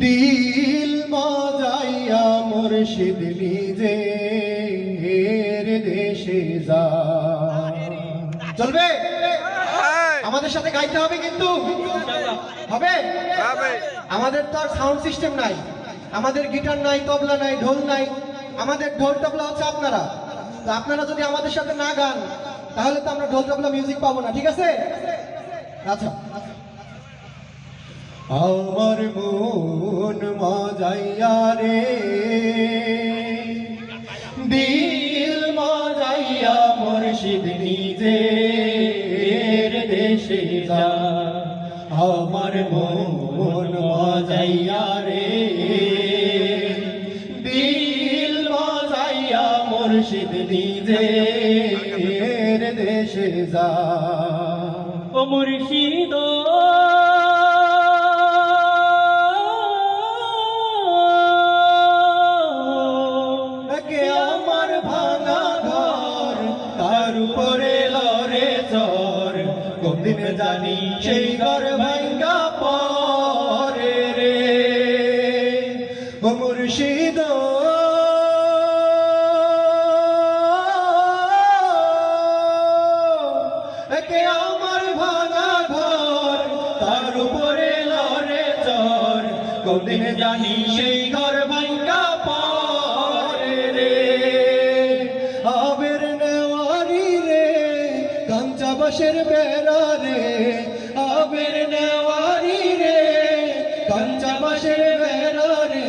দিল মজাইয়া মুর্শিদ নিজে দেশে যা। চলবে? আমাদের সাথে গাইতে হবে কিন্তু। হবে? আমাদের তো আর সাউন্ড সিস্টেম নাই। আমাদের গিটার নাই তবলা নাই ঢোল নাই। আমাদের ঢোল তবলা হচ্ছে আপনারা। তো আপনারা যদি আমাদের সাথে না গান তাহলে তো আমরা ঢোল মিউজিক পাবো না, ঠিক আছে? আচ্ছা। আমার মন মজাইয়া রে, দিল মজাইয়া মুর্শিদ নিজে দেশে যা। আমার মন মজাইয়া যা। ও মুর্শিদ। আমার ভাঙা ঘর তার উপরে লরে চর। কোনদিন জানি সেই ঘর ভাঙ্গা পরে রে। ও মুর্শিদ। একে আমার ভাঙা ঘর, তার উপরে লরে চর। কোনদিন জানি সেই ঘর ভাঙ্গা পরে রে। আবের নেওয়ারি রে কাঞ্চা বাসের বেড়া রে। আবের নেওয়ারি রে কাঞ্চা বাসের বেড়া রে।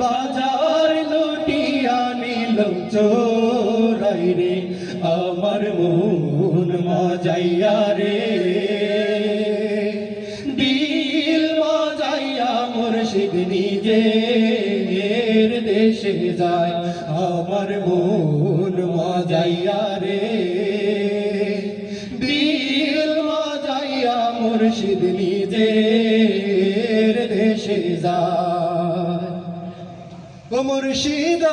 বাজার লুটিয়া নিলাম চোরাই রে। মন মজাইয়া রে। দিল মজাইয়া মুর্শিদ নিজে দেশে যায়। আমার মন মজাইয়া রে। দিল মজাইয়া মুর্শিদ নিজে দেশে যায়। ও মুর্শিদ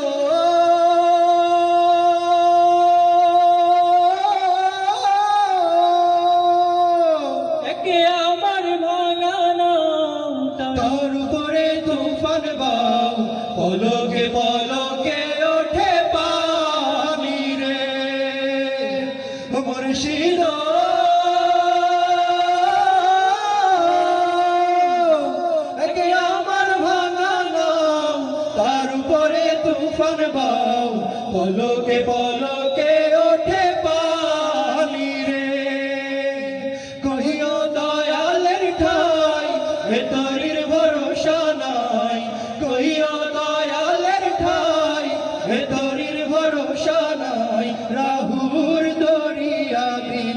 তার উপরে তুফান বাউ পলকে পলকে ওঠে পানি রে। মুর্শিদ। আমার ভাঙা নাম তার উপরে তুফান বাউ পলকে পলকে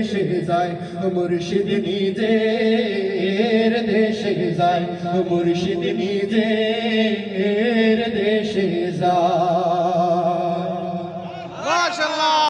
দেশে যায় মুর্শিদ নিজের দেশে যায় মুর্শিদ নিজের দেশে যায়।